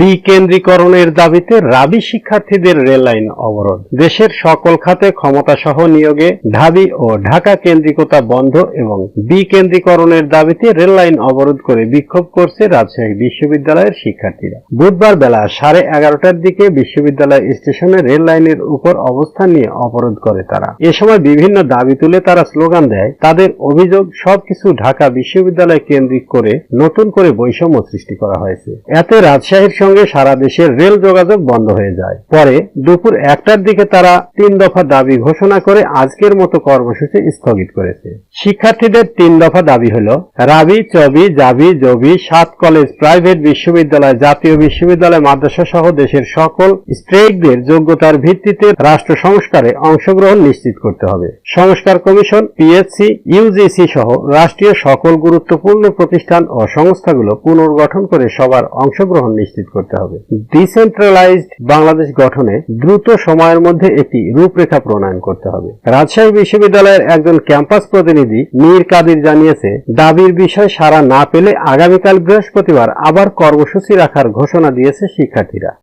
বিকেন্দ্রীকরণের দাবিতে রাবি শিক্ষার্থীদের rail line অবরোধ। দেশের সকল খাতে ক্ষমতাসহ নিয়োগে ঢাবি ও ঢাকা কেন্দ্রিকতা বন্ধ এবং বিকেন্দ্রীকরণের দাবিতে রেল লাইন অবরোধ করে বিক্ষোভ করছে রাজশাহী বিশ্ববিদ্যালয়ের শিক্ষার্থীরা। বুধবার বেলা সাড়ে এগারোটার দিকে বিশ্ববিদ্যালয় স্টেশনে রেল লাইনের উপর অবস্থান নিয়ে অবরোধ করে তারা। এ সময় বিভিন্ন দাবি তুলে তারা স্লোগান দেয়, তাদের অভিযোগ সবকিছু ঢাকা বিশ্ববিদ্যালয় কেন্দ্রিক করে নতুন করে বৈষম্য সৃষ্টি করা হয়েছে। এতে রাজশাহীর সঙ্গে সারা দেশের রেল যোগাযোগ বন্ধ হয়ে যায়। পরে দুপুর একটার দিকে তারা তিন দফা দাবি ঘোষণা করে আজকের মতো কর্মসূচি স্থগিত করেছে। শিক্ষার্থীদের তিন দফা দাবি হল, রাবি, চবি, জাবি, জবি, সাত কলেজ, প্রাইভেট বিশ্ববিদ্যালয়, জাতীয় বিশ্ববিদ্যালয়, মাদ্রাসা সহ দেশের সকল স্ট্রেকদের যোগ্যতার ভিত্তিতে রাষ্ট্র সংস্কারে অংশগ্রহণ নিশ্চিত করতে হবে। সংস্কার কমিশন, পিএসসি, ইউজিসি সহ রাষ্ট্রীয় সকল গুরুত্বপূর্ণ প্রতিষ্ঠান ও সংস্থাগুলো পুনর্গঠন করে সবার অংশগ্রহণ নিশ্চিত করতে হবে। ডিসেন্ট্রালাইজড বাংলাদেশ গঠনে দ্রুত সময়ের মধ্যে একটি রূপরেখা প্রণয়ন করতে হবে। রাজশাহী বিশ্ববিদ্যালয়ের একজন ক্যাম্পাস প্রতিনিধি মীর কাদির জানিয়েছে, দাবির বিষয় সারা না পেলে আগামীকাল বৃহস্পতিবার আবার কর্মসূচি রাখার ঘোষণা দিয়েছে শিক্ষার্থীরা।